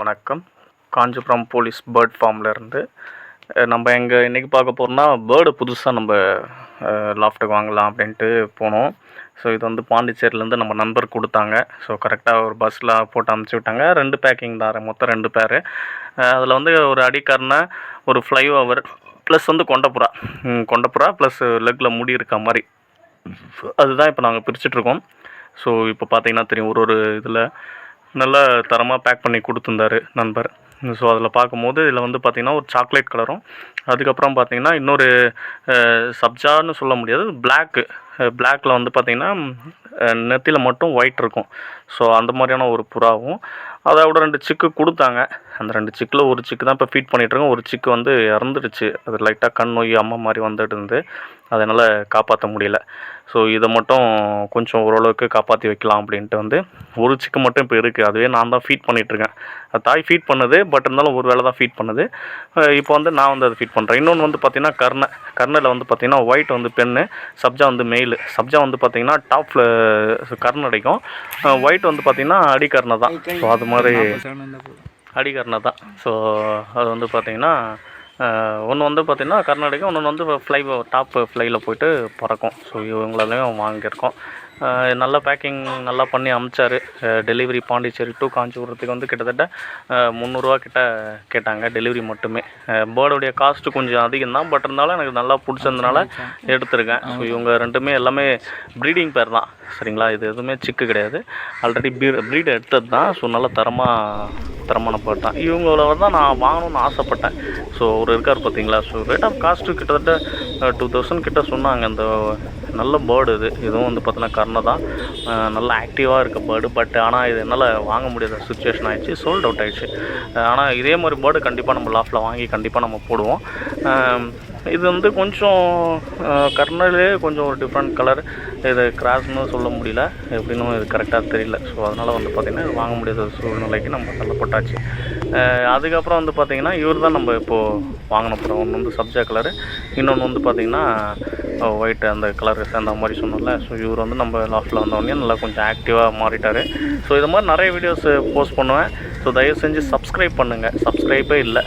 வணக்கம். Kanchipuram police bird ஃபார்ம்லேருந்து நம்ம எங்கே இன்றைக்கி பார்க்க போகிறோம்னா பேர்டு புதுசாக நம்ம லாஃப்ட்டுக்கு வாங்கலாம் அப்படின்ட்டு போனோம். ஸோ இது வந்து பாண்டிச்சேரியிலேருந்து நம்ம நண்பர் கொடுத்தாங்க. ஸோ கரெக்டாக ஒரு பஸ்ஸில் போட்டு அமுச்சு விட்டாங்க. ரெண்டு பேக்கிங் தான் மொத்தம் ரெண்டு பேர் அதில் வந்து ஒரு அடிக்காரனை ஒரு ஃப்ளை ஓவர் ப்ளஸ் வந்து கொண்டப்புறா. கொண்டப்புறா ப்ளஸ் லெக்கில் முடி இருக்க மாதிரி. அதுதான் இப்போ நாங்கள் பிரிச்சுட்ருக்கோம். ஸோ இப்போ பார்த்தீங்கன்னா தெரியும் ஒரு ஒரு இதில் நல்ல தரமாக பேக் பண்ணி கொடுத்துருந்தாரு நண்பர். ஸோ அதில் பார்க்கும்போது இதில் வந்து பார்த்திங்கன்னா ஒரு சாக்லேட் கலரும் அதுக்கப்புறம் பார்த்திங்கன்னா இன்னொரு சப்ஜான்னு சொல்ல முடியாது பிளாக்கு பிளாக்கில் வந்து பார்த்திங்கன்னா நெத்தியில் மட்டும் ஒயிட் இருக்கும். ஸோ அந்த மாதிரியான ஒரு புறாவும். அதை விட ரெண்டு சிக்கு கொடுத்தாங்க. அந்த ரெண்டு சிக்கில் ஒரு சிக்கு தான் இப்போ ஃபீட் பண்ணிகிட்ருக்கோம் ஒரு சிக்கு வந்து இறந்துடுச்சு. அது லைட்டாக கண் நோய் அம்மா மாதிரி வந்துட்டு இருந்து. அதனால் காப்பாற்ற முடியல. ஸோ இதை மட்டும் கொஞ்சம் ஓரளவுக்கு காப்பாற்றி வைக்கலாம் அப்படின்ட்டு வந்து ஒரு சிக்கு மட்டும் இப்போ இருக்குது அதுவே நான் தான் ஃபீட் பண்ணிகிட்ருக்கேன் அது தாய் ஃபீட் பண்ணுது பட் இருந்தாலும் ஒரு வேளை தான் ஃபீட் பண்ணுது. இப்போ வந்து நான் வந்து அதை ஃபீட் பண்ணுறேன் இன்னொன்று வந்து பார்த்திங்கன்னா கர்ணை. கர்ணையில் வந்து பார்த்திங்கன்னா ஒயிட் வந்து பெண்ணு சப்ஜா வந்து மெயில் சப்ஜா வந்து பார்த்திங்கன்னா டாப்பில் கர்ண் அடிக்கும். ஒயிட் வந்து பார்த்திங்கன்னா அடிக்கர்ணை தான். ஸோ அது மாதிரி அடிகர்ணை தான். ஸோ அது வந்து பார்த்திங்கன்னா ஒன்று வந்து பார்த்திங்கன்னா கர்நாடகா இன்னொன்று வந்து ஃப்ளை டாப் ஃப்ளையில் போயிட்டு பறக்கும். ஸோ இவங்களதையும் வாங்கியிருக்கோம் நல்ல பேக்கிங் நல்லா பண்ணி அமிச்சார். டெலிவரி பாண்டிச்சேரி டு காஞ்சிபுரத்துக்கு வந்து கிட்டத்தட்ட முந்நூறுரூவா கிட்ட கேட்டாங்க டெலிவரி மட்டுமே. பேர்டுடைய காஸ்ட்டு கொஞ்சம் அதிகம் தான் பட் இருந்தாலும் எனக்கு நல்லா பிடிச்சதுனால எடுத்திருக்கேன். ஸோ இவங்க ரெண்டுமே எல்லாமே ப்ரீடிங் பேர் தான். சரிங்களா? இது எதுவுமே சிக்கு கிடையாது. ஆல்ரெடி பீ ப்ரீட் எடுத்தது தான் ஸோ நல்ல தரமாக தரமான பேர்ட் தான். இவங்கள தான் நான் வாங்கணும்னு ஆசைப்பட்டேன். ஸோ அவர் இருக்கார் பார்த்தீங்களா ஸோ ரேட் ஆஃப் காஸ்ட்டு கிட்டத்தட்ட டூ தௌசண்ட் கிட்ட சொன்னாங்க. இந்த நல்ல பேர்டு இது. இதுவும் வந்து பார்த்தீங்கன்னா கர்ணை தான். நல்லா நல்ல ஆக்டிவாக இருக்க பேர்டு பட் ஆனால் இது என்னால் வாங்க முடியாத சுச்சுவேஷன் ஆகிடுச்சு சோல்ட் அவுட் ஆகிடுச்சு ஆனால் இதே மாதிரி பேர்டு கண்டிப்பாக நம்ம லாஃபில் வாங்கி கண்டிப்பாக நம்ம போடுவோம். இது வந்து கொஞ்சம் கர்னலே கொஞ்சம் ஒரு டிஃப்ரெண்ட் கலர் இது கிராஸ்னு சொல்ல முடியல. எப்படின்னு இது கரெக்டாக தெரியல. ஸோ அதனால் வந்து பார்த்திங்கன்னா இது வாங்க முடியாத சூழ்நிலைக்கு நம்ம தள்ளப்பட்டாச்சு அதுக்கப்புறம் வந்து பார்த்திங்கன்னா இவர் தான் நம்ம இப்போது வாங்கின படம். ஒன்று வந்து சப்ஜா கலரு இன்னொன்று வந்து பார்த்திங்கன்னா ஒயிட் அந்த கலர் சேர்ந்த மாதிரி சொன்னோம்ல. ஸோ இவர் வந்து நம்ம லாஸ்ட்டில் வந்தோடனே நல்லா கொஞ்சம் ஆக்டிவாக மாறிட்டார். ஸோ இது மாதிரி நிறைய வீடியோஸ் போஸ்ட் பண்ணுவேன். ஸோ தயவு செஞ்சு சப்ஸ்கிரைப் பண்ணுங்கள் சப்ஸ்கிரைபே இல்லை.